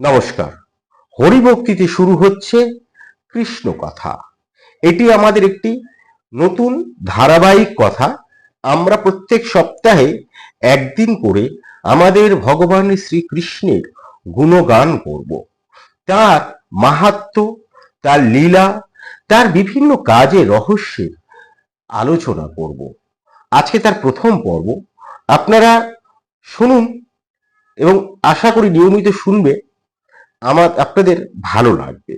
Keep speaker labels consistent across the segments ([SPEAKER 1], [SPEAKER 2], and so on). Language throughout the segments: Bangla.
[SPEAKER 1] নমস্কার। হরিভক্তিতে শুরু হচ্ছে কৃষ্ণ কথা। এটি আমাদের একটি নতুন ধারাবাহিক কথা। আমরা প্রত্যেক সপ্তাহে একদিন করে আমাদের ভগবান শ্রীকৃষ্ণের গুণগান করব। তার মাহাত্ম, তার লীলা, তার বিভিন্ন কাজে রহস্যের আলোচনা করব। আজকে তার প্রথম পর্ব। আপনারা শুনুন এবং আশা করি নিয়মিত শুনবে। আমার আপনাদের ভালো লাগবে।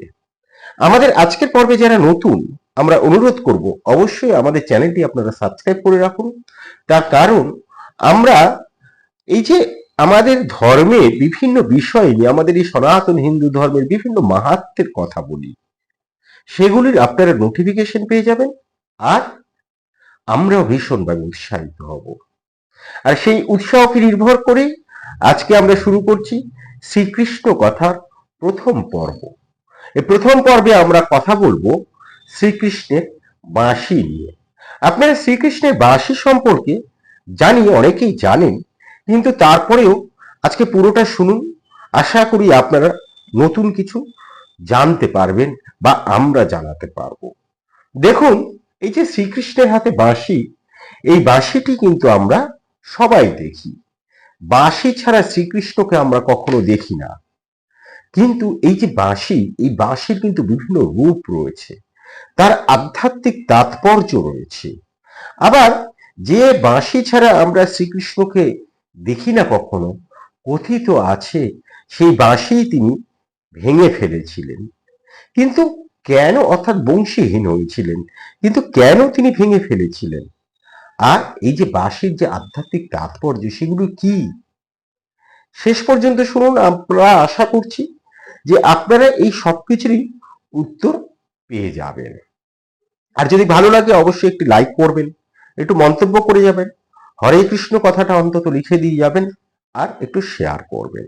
[SPEAKER 1] আমাদের আজকের পর্বে যারা নতুন, আমরা অনুরোধ করব অবশ্যই আমাদের চ্যানেলটি আপনারা সাবস্ক্রাইব করে রাখুন। তার কারণ আমরা এই যে আমাদের ধর্মে বিভিন্ন বিষয় নিয়ে, আমাদের এই সনাতন হিন্দু ধর্মের বিভিন্ন মাহাত্মের কথা বলি, সেগুলির আপনারা নোটিফিকেশন পেয়ে যাবেন আর আমরাও ভীষণভাবে উৎসাহিত হব। আর সেই উৎসাহকে নির্ভর করে আজকে আমরা শুরু করছি শ্রীকৃষ্ণ কথার প্রথম পর্ব। এই প্রথম পর্বে আমরা কথা বলব শ্রীকৃষ্ণের বাঁশি নিয়ে। আপনারা শ্রীকৃষ্ণের বাঁশি সম্পর্কে জানি, অনেকেই জানেন, কিন্তু তারপরেও আজকে পুরোটা শুনুন। আশা করি আপনারা নতুন কিছু জানতে পারবেন বা আমরা জানাতে পারব। দেখুন, এই যে শ্রীকৃষ্ণের হাতে বাঁশি, এই বাঁশিটি কিন্তু আমরা সবাই দেখি। বাঁশি ছাড়া শ্রীকৃষ্ণকে আমরা কখনো দেখি না। কিন্তু এই যে বাঁশি, এই বাঁশির কিন্তু বিভিন্ন রূপ রয়েছে। তার আধ্যাত্মিক তাৎপর্য রয়েছে। আবার যে বাঁশি ছাড়া আমরা শ্রীকৃষ্ণকে দেখি না কখনো, কথিত আছে সেই বাঁশি তিনি ভেঙে ফেলেছিলেন। কিন্তু কেন অর্থাৎ বংশীহীন হয়েছিলেন? কিন্তু কেন তিনি ভেঙে ফেলেছিলেন? আর এই যে বাঁশির যে আধ্যাত্মিক তাৎপর্য, সেগুলো কি? শেষ পর্যন্ত শুনুন, আমরা আশা করছি যে আপনারা এই সবকিছুরই উত্তর পেয়ে যাবেন। আর যদি ভালো লাগে, অবশ্যই একটি লাইক করবেন, একটু মন্তব্য করে যাবেন, হরে কৃষ্ণ কথাটা অন্তত লিখে দিয়ে যাবেন, আর একটু শেয়ার করবেন।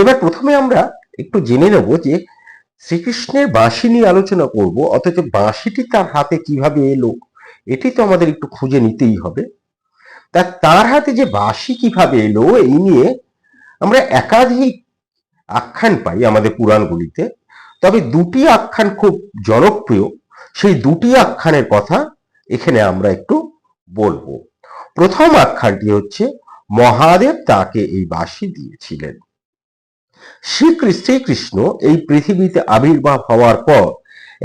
[SPEAKER 1] এবার প্রথমে আমরা একটু জেনে নেব যে শ্রীকৃষ্ণের বাঁশি নিয়ে আলোচনা করব, অথচ বাঁশিটি তার হাতে কীভাবে এলো, এটি তো আমাদের একটু খুঁজে নিতেই হবে। তা তার হাতে যে বাঁশি কীভাবে এলো, এই নিয়ে আমরা একাধিক আখ্যান পাই আমাদের পুরাণগুলিতে। তবে দুটি আখ্যান খুব জনপ্রিয়, সেই দুটি আখ্যানের কথা এখানে আমরা একটু বলব। প্রথম আখ্যানটি হচ্ছে, মহাদেব তাকে এই বাঁশি দিয়েছিলেন। শ্রীকৃষ্ণ এই পৃথিবীতে আবির্ভাব হওয়ার পর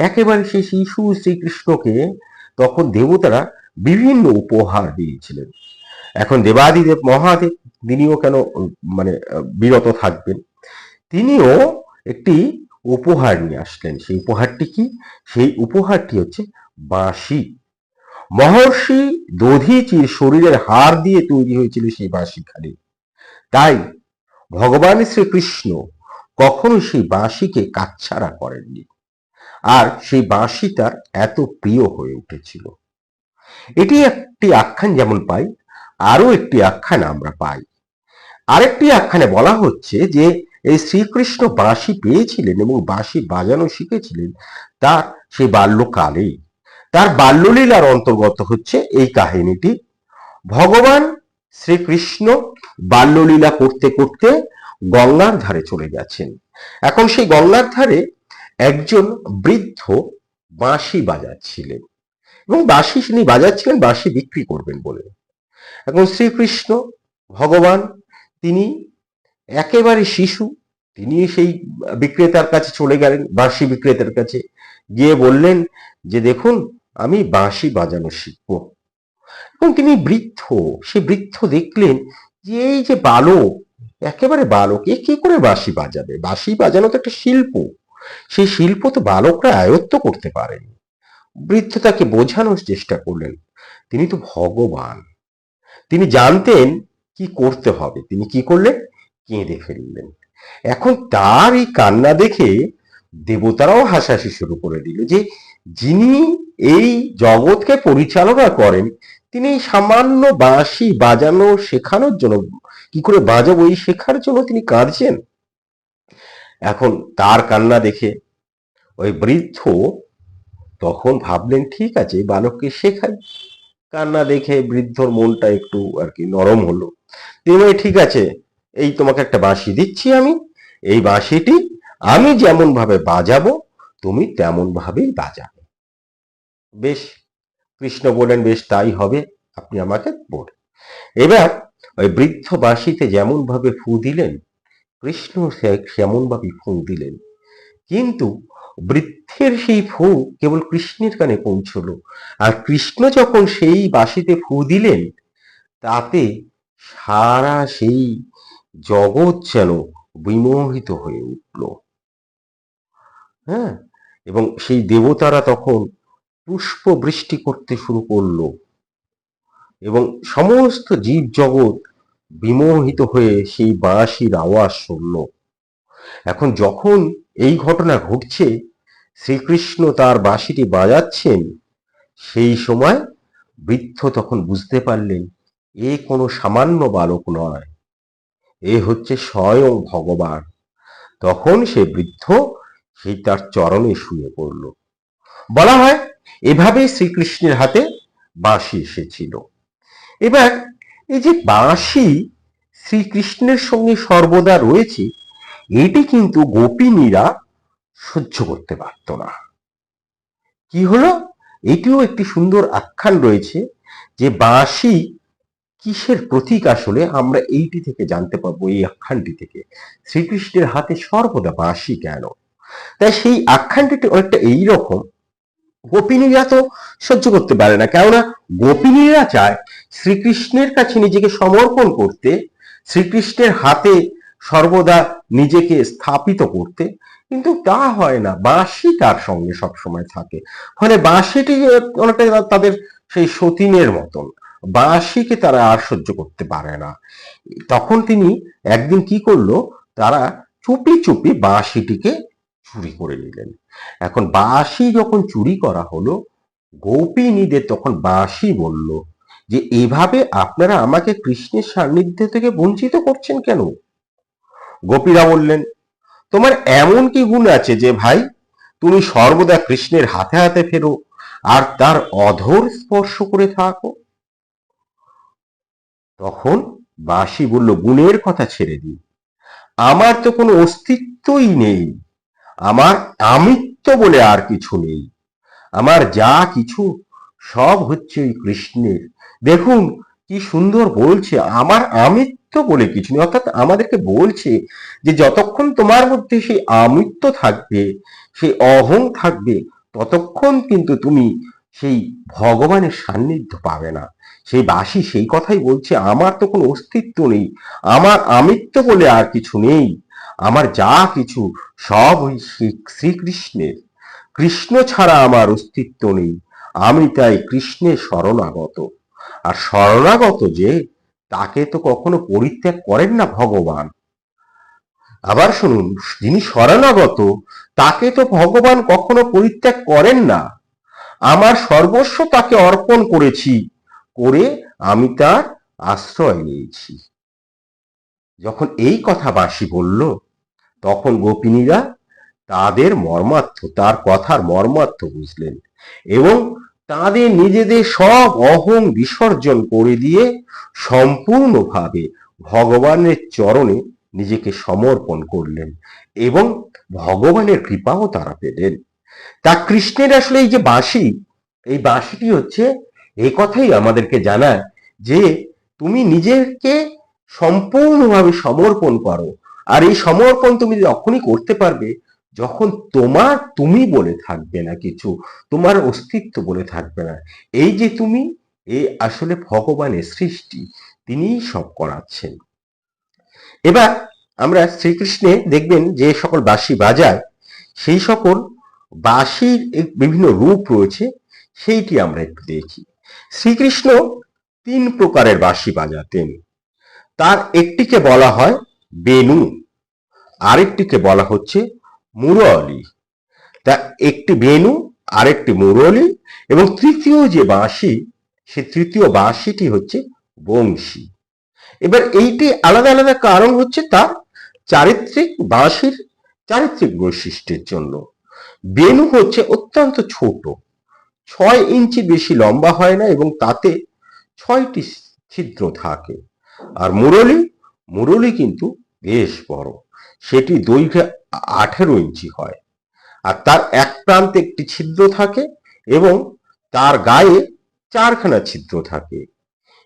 [SPEAKER 1] একেবারে সেই শিশু শ্রীকৃষ্ণকে তখন দেবতারা বিভিন্ন উপহার দিয়েছিলেন। এখন দেবাদিদেব মহাদেব, তিনিও কেন মানে বিরত থাকবেন? তিনিও একটি উপহার নিয়ে আসলেন। সেই উপহারটি কি? সেই উপহারটি হচ্ছে বাঁশি। মহর্ষি দধিচির শরীরের হাড় দিয়ে তৈরি হয়েছিল সেই বাঁশিখানি। তাই ভগবান শ্রীকৃষ্ণ কখনো সেই বাঁশিকে কাচ্ছাড়া করেননি। আর সেই বাঁশি তার এত প্রিয় হয়ে উঠেছিল। এটি একটি আখ্যান যেমন পাই আরও একটি আখ্যান আমরা পাই। আরেকটি আখ্যানে বলা হচ্ছে যে এই শ্রীকৃষ্ণ বাঁশি পেয়েছিলেন এবং বাঁশি বাজানো শিখেছিলেন তার সেই বাল্যকালেই। তার বাল্যলীলার অন্তর্গত হচ্ছে এই কাহিনীটি। ভগবান শ্রীকৃষ্ণ বাল্যলীলা করতে করতে গঙ্গার ধারে চলে গেছেন। এখন সেই গঙ্গার ধারে একজন বৃদ্ধ বাঁশি বাজাচ্ছিলেন এবং বাঁশি তিনি বাজাচ্ছিলেন বাঁশি বিক্রি করবেন বলে। এখন শ্রীকৃষ্ণ, ভগবান, তিনি একেবারে শিশু, তিনি সেই বিক্রেতার কাছে চলে গেলেন, বাঁশি বিক্রেতার কাছে গিয়ে বললেন যে, দেখুন, আমি বাঁশি বাজানো শিখব। এবং তিনি বৃদ্ধ, সে বৃদ্ধ দেখলেন যে, এই যে বালক, একেবারে বালক, এ কি করে বাঁশি বাজাবে? বাঁশি বাজানো তো একটা শিল্প সেই শিল্প তো বালকরা আয়ত্ত করতে পারেনি। বৃদ্ধ তাকে বোঝানোর চেষ্টা করলেন, তিনি তো ভগবান। তিনি জানতেন কি করতে হবে, তিনি কি করলেন? কেঁদে ফেললেন। এখন তার এই কান্না দেখে দেবতারাও হাসাহাসি শুরু করে দিল যে, যিনি এই জগৎকে পরিচালনা করেন, তিনি সামান্য বাঁশি বাজানো শেখানোর জন্য, কি করে বাজাবো এই শেখার জন্য তিনি কাঁদছেন। এখন তার কান্না দেখে ওই বৃদ্ধ তখন ভাবলেন, ঠিক আছে, বালককে শেখাই। কান্না দেখে বৃদ্ধর মনটা একটু আর কি নরম হলো। তিনি ঠিক আছে এই তোমাকে একটা বাঁশি দিচ্ছি আমি। এই বাঁশিটি আমি যেমন ভাবে বাজাবো, তুমি তেমন ভাবেই বাজাবে। বেশ, কৃষ্ণ বলেন বেশ, তাই হবে, আপনি আমাকে বল এবার ওই বৃদ্ধ বাঁশিতে যেমন ভাবে ফু দিলেন, কৃষ্ণ সেমন ভাবে ফু দিলেন। কিন্তু বৃদ্ধের সেই ফু কেবল কৃষ্ণের কানে পৌঁছলো। আর কৃষ্ণ যখন সেই বাঁশিতে ফু দিলেন, তাতে সারা সেই জগৎ যেন বিমোহিত হয়ে উঠল। হ্যাঁ? এবং সেই দেবতারা তখন পুষ্প বৃষ্টি করতে শুরু করল। এবং সমস্ত জীব জগৎ বিমোহিত হয়ে সেই বাঁশির আওয়াজ শুনল। এখন যখন এই ঘটনা ঘটছে, শ্রীকৃষ্ণ তার বাঁশিটি বাজাচ্ছেন, সেই সময় বৃদ্ধ তখন বুঝতে পারলেন, এ কোনো সামান্য বালক নয়। এ হচ্ছে স্বয়ং ভগবান। তখন সে বৃদ্ধ সেই তার চরণে শুয়ে পড়ল। বলা হয়, এভাবে শ্রীকৃষ্ণের হাতে বাঁশি এসেছিল। এবার এই যে বাঁশি শ্রীকৃষ্ণের সঙ্গে সর্বদা রয়েছে, এটি কিন্তু গোপিনীরা সহ্য করতে পারত না। কি হলো? এটিও একটি সুন্দর আখ্যান রয়েছে যে বাঁশি কিসের প্রতীক আসলে আমরা এইটি থেকে জানতে পারব, এই আখ্যানটি থেকে? শ্রীকৃষ্ণের হাতে সর্বদা বাঁশি কেন? তাই সেই আখ্যানটি অনেকটা এইরকম। গোপিনীরা তো সহ্য করতে পারে না, কেননা গোপিনীরা চায় শ্রীকৃষ্ণের কাছে নিজেকে সমর্পণ করতে, শ্রীকৃষ্ণের হাতে সর্বদা নিজেকে স্থাপিত করতে। কিন্তু তা হয় না, বাঁশি তার সঙ্গে সবসময় থাকে। ফলে বাঁশিটি অনেকটা তাদের সেই সতীনের মতন। বাঁশিকে তারা আর সহ্য করতে পারে না। তখন তিনি একদিন কি করল, তারা চুপি চুপি বাঁশিটিকে চুরি করে নিলেন। এখন বাঁশি যখন চুরি করা হলো, গোপিনীদের তখন বাঁশি বলল যে, এভাবে আপনারা আমাকে কৃষ্ণের সান্নিধ্য থেকে বঞ্চিত করছেন কেন? গোপীরা বললেন, তোমার এমন কি গুণ আছে যে ভাই, তুমি সর্বদা কৃষ্ণের হাতে হাতে ফেরো আর তার অধর স্পর্শ করে থাকো। তখন বাসি বলল, গুণের কথা ছেড়ে দিই। আমার তো কোনো অস্তিত্বই নেই। আমার আমিত্ব বলে আর কিছু নেই। আমার যা কিছু সব হচ্ছে ওই কৃষ্ণের। দেখুন, কি সুন্দর বলছে, আমার আমিত্ব বলে কিছু নেই। অর্থাৎ আমাদেরকে বলছে যে, যতক্ষণ তোমার মধ্যে সেই আমিত্ব থাকবে, সেই অহং থাকবে, ততক্ষণ কিন্তু তুমি সেই ভগবানের সান্নিধ্য পাবে না। সেই বাসি সেই কথাই বলছে, আমার তো কোনো অস্তিত্ব নেই, আমার আমিত্ব বলে আর কিছু নেই, আমার যা কিছু সব ওই শ্রীকৃষ্ণের। কৃষ্ণ ছাড়া আমার অস্তিত্ব নেই, আমি তাই কৃষ্ণের শরণাগত। আর শরণাগত যে, তাকে তো কখনো পরিত্যাগ করেন না ভগবান। আবার শুনুন, যিনি শরণাগত, তাকে তো ভগবান কখনো পরিত্যাগ করেন না। আমার সর্বস্ব তাকে অর্পণ করেছি, করে আমি তার আশ্রয় নিয়েছি। যখন এই কথা বাসি বলল, তখন গোপিনীরা তাদের মর্মার্থ, তার কথার মর্মার্থ বুঝলেন এবং তাদের নিজেদের সব অহং বিসর্জন করে দিয়ে সম্পূর্ণভাবে ভগবানের চরণে নিজেকে সমর্পণ করলেন এবং ভগবানের কৃপাও তারা পেলেন। তা কৃষ্ণের আসলে এই যে বাঁশি, এই বাঁশিটি হচ্ছে এই কথাই আমাদেরকে জানায় যে তুমি নিজেকে সম্পূর্ণভাবে সমর্পণ করো। আর এই সমর্পণ তুমি যখনই করতে পারবে, যখন তোমার তুমি বলে থাকবে না কিছু, তোমার অস্তিত্ব বলে থাকবে না। এই যে তুমি এই আসলে ভগবানের সৃষ্টি, তিনিই সব করাচ্ছেন। এবার আমরা শ্রীকৃষ্ণে দেখবেন যে সকল বাঁশি বাজায়, সেই সকল বাঁশির বিভিন্ন রূপ রয়েছে, সেইটি আমরা একটু দেখি। শ্রীকৃষ্ণ তিন প্রকারের বাঁশি বাজাতেন। তার একটিকে বলা হয় বেনু, আরেকটিকে বলা হচ্ছে মুরলি। তা একটি বেনু, আরেকটি মুরলি এবং তৃতীয় যে বাঁশি, সে তৃতীয় বাঁশিটি হচ্ছে বংশী। এবার এইটি আলাদা আলাদা কারণ হচ্ছে তার চারিত্রিক বাঁশির চারিত্রিক বৈশিষ্ট্যের জন্য। বেনু হচ্ছে অত্যন্ত ছোট। ছয় ইঞ্চি বেশি লম্বা হয় না এবং তাতে ছয়টি ছিদ্র থাকে। আর মুরলি মুরলি কিন্তু বেশ বড়। সেটি দৈর্ঘ্যে আঠেরো ইঞ্চি হয়। আর তার এক প্রান্তে একটি ছিদ্র থাকে এবং তার গায়ে চারখানা ছিদ্র থাকে।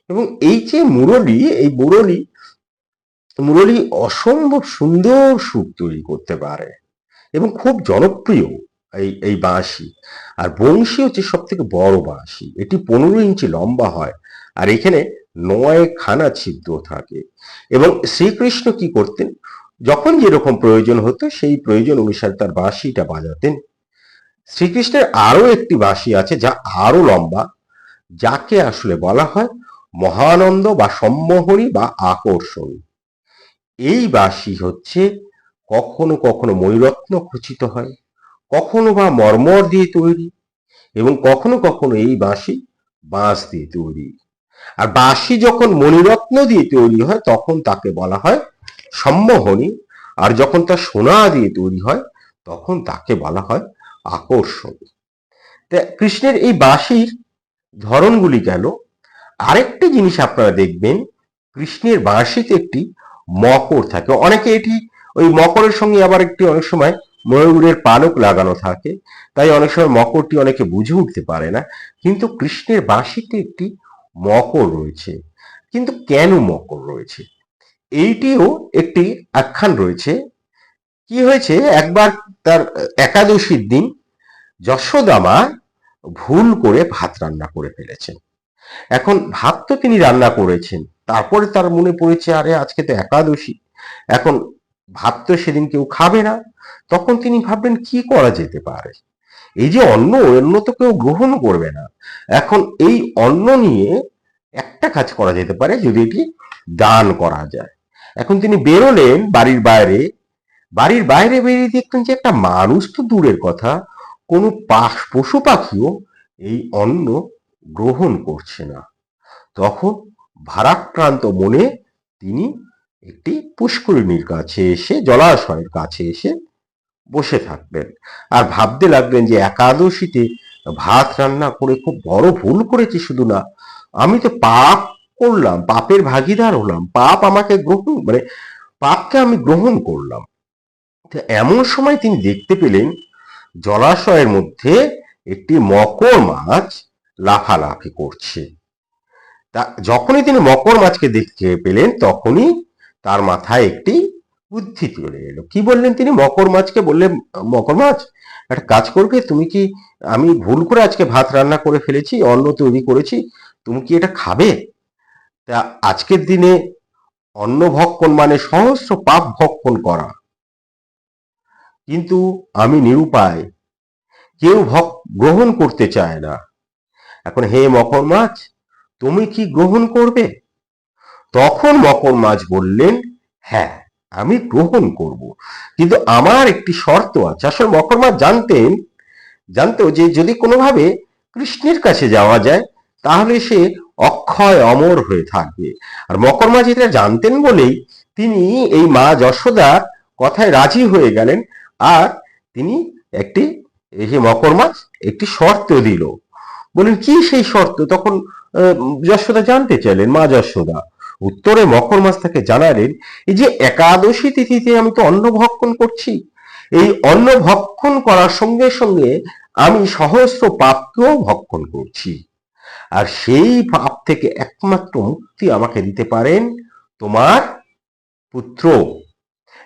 [SPEAKER 1] এবং এই যে মুরলি, এই মুরলি মুরলি অসম্ভব সুন্দর সুর তৈরি করতে পারে এবং খুব জনপ্রিয়। এই এই বাঁশি। আর বংশী হচ্ছে সব থেকে বড় বাঁশি। এটি পনেরো ইঞ্চি লম্বা হয় আর এখানে নয় খানা ছিদ্র থাকে। এবং শ্রীকৃষ্ণ কি করতেন? যখন যেরকম প্রয়োজন হতো, সেই প্রয়োজন অনুসারে তার বাঁশিটা বাজাতেন। শ্রীকৃষ্ণের আরও একটি বাঁশি আছে যা আরও লম্বা, যাকে আসলে বলা হয় মহানন্দ বা সম্মোহনী বা আকর্ষণ। এই বাঁশি হচ্ছে কখনো কখনো মণিরত্ন খচিত হয়। কখনো বা মর্মর দিয়ে তৈরি এবং কখনো কখনো এই বাঁশি বাঁশ দিয়ে তৈরি। আর বাঁশি যখন মণিরত্ন দিয়ে তৈরি হয়, তখন তাকে বলা হয় সম্মোহনী। আর যখন তা সোনা দিয়ে তৈরি হয়, তখন তাকে বলা হয় আকর্ষণ। কৃষ্ণের এই বাঁশির ধরনগুলি গেল। আরেকটি জিনিস আপনারা দেখবেন, কৃষ্ণের বাঁশিতে একটি মকর থাকে। অনেকে এটি ওই মকরের সঙ্গে আবার একটি অনেক সময় ময়ূরের পালক লাগানো থাকে, তাই অনেক সময় মকরটি অনেকে বুঝে উঠতে পারে না, কিন্তু কৃষ্ণের বাঁশিতে একটি মকর রয়েছে। কিন্তু কেন মকর রয়েছে? এইটিও একটি আখ্যান রয়েছে। কি হয়েছে? একবার তার একাদশীর দিন যশোদামা ভুল করে ভাত রান্না করে ফেলেছেন। এখন ভাত তো তিনি রান্না করেছেন, তারপরে তার মনে পড়েছে, আরে আজকে তো একাদশী, এখন ভাত তো সেদিন কেউ খাবে না। তখন তিনি ভাবলেন, কি করা যেতে পারে? এই যে অন্ন অন্য তো কেউ গ্রহণ করবে না। এখন এই অন্ন নিয়ে একটা কাজ করা যেতে পারে, যদি এটি দান করা যায়। এখন তিনি বেরোলেন বাড়ির বাইরে। বাড়ির বাইরে বেরিয়ে দেখলেন যে একটা মানুষ তো দূরের কথা। কোনো পাশ পশু পাখিও এই অন্ন গ্রহণ করছে না। তখন ভারাক্রান্ত মনে তিনি একটি পুষ্করিণীর কাছে এসে, জলাশয়ের কাছে এসে বসে থাকলেন আর ভাবতে লাগলেন যে একাদশীতে ভাত রান্না করে খুব বড় ভুল করেছি শুধু না, আমি তো পাপ করলাম, পাপের ভাগিদার হলাম, পাপ আমাকে গ্রহণ মানে পাপকে আমি গ্রহণ করলাম। তো এমন সময় তিনি দেখতে পেলেন, জলাশয়ের মধ্যে একটি মকর মাছ লাফালাফি করছে। তা যখনই তিনি মকর মাছকে দেখতে পেলেন, তখনই তার মাথায় একটি বুদ্ধি চলে এলো। কি বললেন তিনি? মকর মাছকে বললেন, মকর মাছ, একটা কাজ করবে তুমি কি, আমি ভুল করে আজকে ভাত রান্না করে ফেলেছি, অন্ন তৈরি করেছি, তুমি কি এটা খাবে? তা আজকের দিনে অন্ন ভক্ষণ মানে সহস্র পাপ ভক্ষণ করা। কিন্তু আমি নিরুপায়, কেউ ভক, গ্রহণ করতে চায় না। এখন হে মকর মাছ, তুমি কি গ্রহণ করবে? তখন মকর মাছ বললেন হ্যাঁ আমি গ্রহণ করব। কিন্তু আমার একটি শর্ত আছে। আসলে মকর মাছ জানতেন, জানতো যে যদি কোনোভাবে কৃষ্ণের কাছে যাওয়া যায়, তাহলে সে অক্ষয় অমর হয়ে থাকবে। আর মকর মাছ এটা জানতেন বলেই তিনি এই মা যশোদার কথায় রাজি হয়ে গেলেন। আর তিনি একটি, এই যে মকর মাছ, একটি শর্ত দিল। বলেন কি সেই শর্ত? তখন যশোদা জানতে চাইলেন, মা যশোদা উত্তরে মকর মাস তাকে জানালেন, এই যে একাদশী তিথিতে আমি তো অন্ন ভক্ষণ করছি। এই অন্ন ভক্ষণ করার সঙ্গে সঙ্গে আমি সহস্র পাপকেও ভক্ষণ করছি। আর সেই পাপ থেকে একমাত্র মুক্তি আমাকে দিতে পারেন তোমার পুত্র।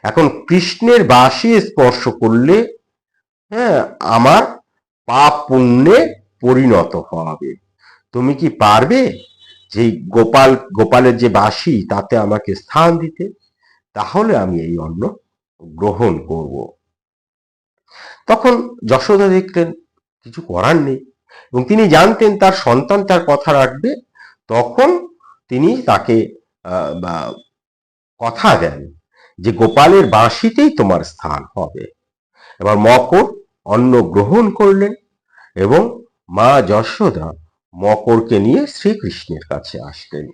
[SPEAKER 1] এখন কৃষ্ণের বাসি স্পর্শ করলে হ্যাঁ আমার পাপ পুণ্যে পরিণত হবে। তুমি কি পারবে? যে গোপাল, গোপালের যে বাসি, তাতে আমাকে স্থান দিতে, তাহলে আমি এই অন্ন গ্রহণ করব। তখন যশোদা দেখলেন, কিছু করার নেই। এবং তিনি জানতেন তার সন্তান তার কথা রাখবে, তখন তিনি তাকে কথা দেন যে গোপালের বাঁশিতেই তোমার স্থান হবে। এবার মকর অন্ন গ্রহণ করলেন এবং মা যশোদা মকরকে নিয়ে শ্রীকৃষ্ণের কাছে আসলেন।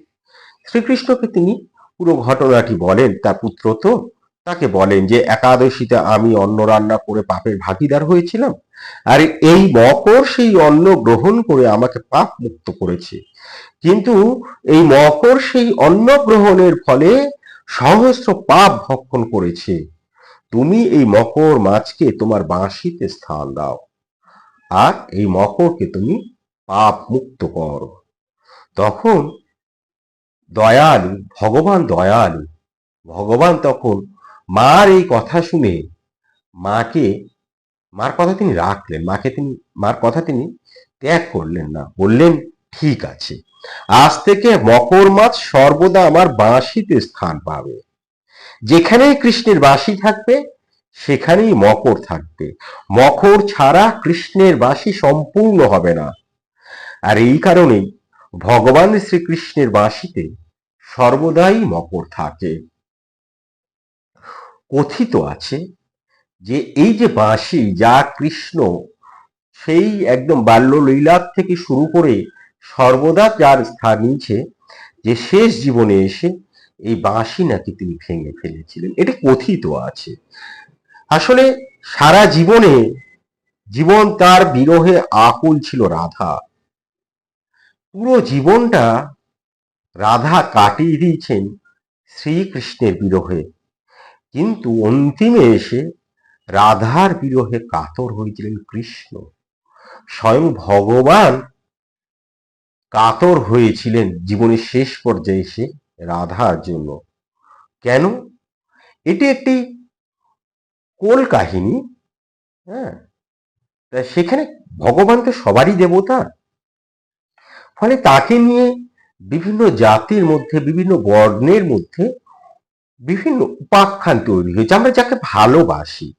[SPEAKER 1] শ্রীকৃষ্ণকে তিনি পুরো ঘটনাটি বলেন, তার পুত্র তো তাকে বলেন যে, একাদশীতে আমি অন্ন রান্না করে পাপের ভাগিদার হয়েছিলাম, আর এই মকর সেই অন্ন গ্রহণ করে আমাকে পাপ মুক্ত করেছে। কিন্তু এই মকর সেই অন্ন গ্রহণের ফলে সহস্র পাপ ভক্ষণ করেছে। তুমি এই মকর মাছকে তোমার বাঁশিতে স্থান দাও, আর এই মকরকে তুমি পাপ মুক্ত কর তখন দয়ালু, ভগবান দয়ালু, ভগবান তখন মার এই কথা শুনে মাকে, মার কথা তিনি রাখলেন, মাকে তিনি, মার কথা তিনি ত্যাগ করলেন না, বললেন, ঠিক আছে, আজ থেকে মকর মাছ সর্বদা আমার বাঁশিতে স্থান পাবে। যেখানেই কৃষ্ণের বাঁশি থাকবে, সেখানেই মকর থাকবে। মকর ছাড়া কৃষ্ণের বাঁশি সম্পূর্ণ হবে না। আর এই কারণেই ভগবান শ্রীকৃষ্ণের বাঁশিতে সর্বদাই মকর থাকে। কথিত আছে যে এই যে বাঁশি যা কৃষ্ণ সেই একদম বাল্য লীলার থেকে শুরু করে সর্বদা যার স্থান নিয়েছে যে শেষ জীবনে এসে এই বাঁশি নাকি তিনি ভেঙে ফেলেছিলেন। এটা কথিত আছে। আসলে সারা জীবনে জীবন তার বিরহে আকুল ছিল রাধা। পুরো জীবনটা রাধা কাটিয়ে দিয়েছেন শ্রীকৃষ্ণের বিরহে। কিন্তু অন্তিমে এসে রাধার বিরহে কাতর হয়েছিলেন কৃষ্ণ। স্বয়ং ভগবান কাতর হয়েছিলেন জীবনের শেষ পর্যায়ে এসে রাধার জন্য। কেন? এটি একটি কোল কাহিনী হ্যাঁ? সেখানে ভগবান তো সবারই দেবতা ফলে তাকে নিয়ে বিভিন্ন জাতির মধ্যে, বিভিন্ন বর্ণের মধ্যে বিভিন্ন উপাখ্যান তৈরি হয়েছে। আমরা যাকে ভালোবাসি,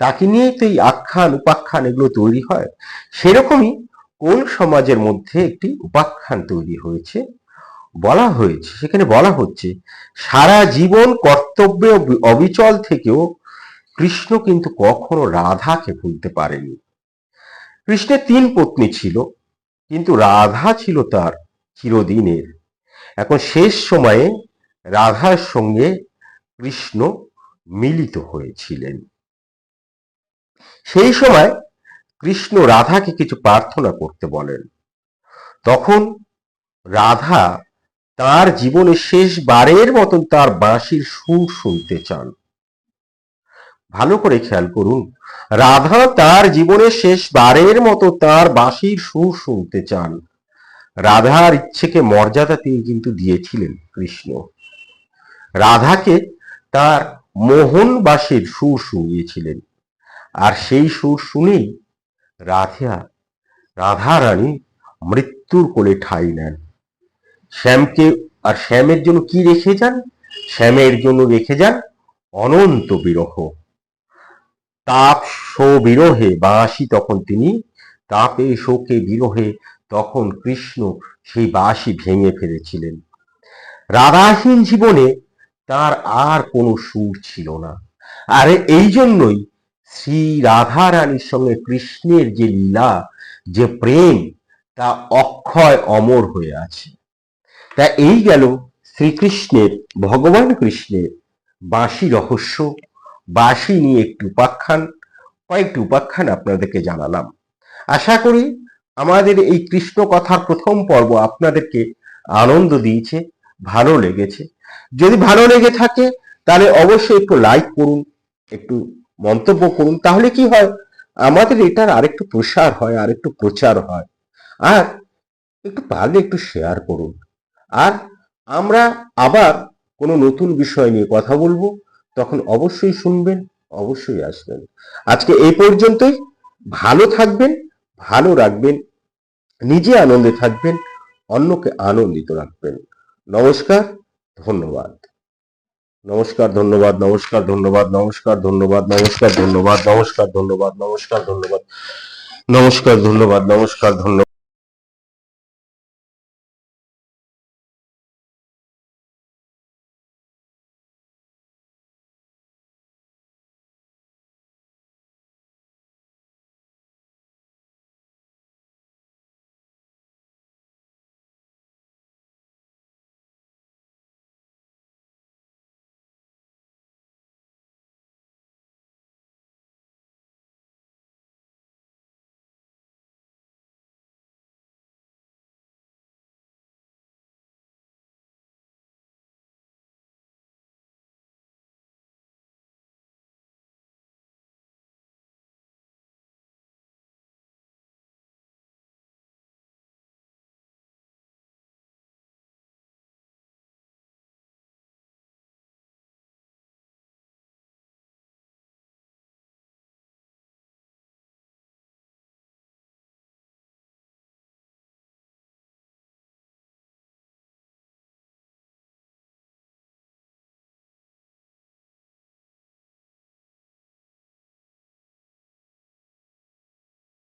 [SPEAKER 1] তাকে নিয়েই তো এই আখ্যান, উপাখ্যান এগুলো তৈরি হয়। সেরকমই কোন সমাজের মধ্যে একটি উপাখ্যান তৈরি হয়েছে? বলা হয়েছে, সেখানে বলা হচ্ছে, সারা জীবন কর্তব্যে অবিচল থেকেও কৃষ্ণ কিন্তু কখনো রাধাকে ভুলতে পারেনি কৃষ্ণের তিন পত্নী ছিল কিন্তু রাধা ছিল তার চিরদিনের। এখন শেষ সময়ে রাধার সঙ্গে কৃষ্ণ মিলিত হয়েছিলেন। সেই সময় কৃষ্ণ রাধাকে কিছু প্রার্থনা করতে বলেন। তখন রাধা তার জীবনে শেষবারের মতন তার বাঁশির সুর শুনতে চান। ভালো করে খেয়াল করুন। রাধা তার জীবনের শেষবারের মতো তার বাঁশির সুর শুনতে চান। রাধার ইচ্ছেকে মর্যাদা তিনি কিন্তু দিয়েছিলেন কৃষ্ণ। রাধাকে তার মোহন বাঁশির সুর শুনিয়েছিলেন। আর সেই সুর শুনেই রাধা রাধা রানী মৃত্যুর কোলে ঠাঁই নেন। শ্যামকে, আর শ্যামের জন্য কি রেখে যান? শ্যামের জন্য রেখে যান অনন্ত বিরহ। তাপ শো বিরহে বাঁশি তখন তিনি, তাপে শোকে বিরহে তখন কৃষ্ণ সেই বাঁশি ভেঙে ফেলেছিলেন। রাধাহীন জীবনে তার আর কোনো সুর ছিল না। আর এই জন্যই শ্রী রাধা রানীর সঙ্গে কৃষ্ণের যে লীলা, যে প্রেম, তা অক্ষয় অমর হয়ে আছে। তা এই গেল শ্রীকৃষ্ণের, ভগবান কৃষ্ণের বাঁশি রহস্য। বাঁশি নিয়ে একটি উপাখ্যান, কয়েকটি উপাখ্যান আপনাদেরকে জানালাম। আশা করি আমাদের এই কৃষ্ণ কথার প্রথম পর্ব আপনাদেরকে আনন্দ দিয়েছে, ভালো লেগেছে। যদি ভালো লেগে থাকে, তাহলে অবশ্যই একটু লাইক করুন, একটু মন্তব্য করুন, তাহলে কি হয়, আমাদের এটার আরেকটু প্রসার হয় আর একটু প্রচার হয়। আর একটু পারলে একটু শেয়ার করুন। আর আমরা আবার কোনো নতুন বিষয় নিয়ে কথা বলব। তখন অবশ্যই শুনবেন, অবশ্যই আসবেন। আজকে এই পর্যন্তই। ভালো থাকবেন, ভালো রাখবেন, নিজে আনন্দে থাকবেন, অন্যকে আনন্দিত রাখবেন। নমস্কার, ধন্যবাদ। নমস্কার ধন্যবাদ নমস্কার ধন্যবাদ নমস্কার ধন্যবাদ নমস্কার ধন্যবাদ নমস্কার ধন্যবাদ নমস্কার ধন্যবাদ নমস্কার ধন্যবাদ নমস্কার, ধন্যবাদ।